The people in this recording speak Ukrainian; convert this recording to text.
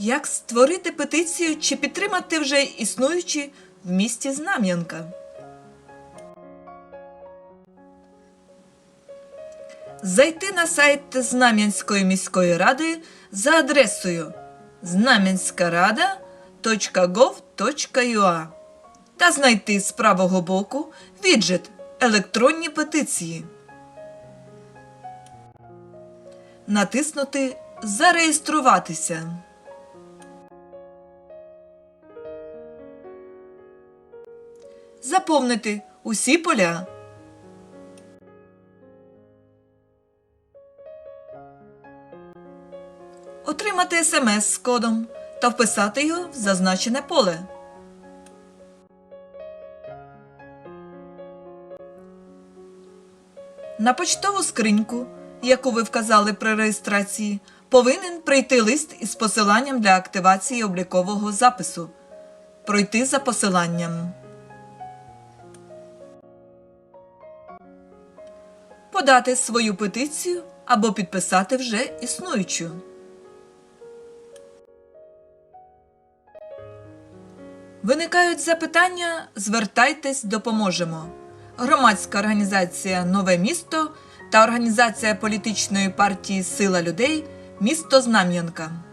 Як створити петицію чи підтримати вже існуючі в місті Знам'янка? Зайти на сайт Знам'янської міської ради за адресою знам'янськарада.gov.ua та знайти з правого боку віджит Електронні петиції. Натиснути Зареєструватися. Заповнити усі поля. Отримати смс з кодом та вписати його в зазначене поле. На почтову скриньку, яку ви вказали при реєстрації, повинен прийти лист із посиланням для активації облікового запису. Пройти за посиланням. Подати свою петицію або підписати вже існуючу. Виникають запитання, звертайтесь, допоможемо. Громадська організація Нове місто та організація політичної партії Сила людей місто Знам'янка.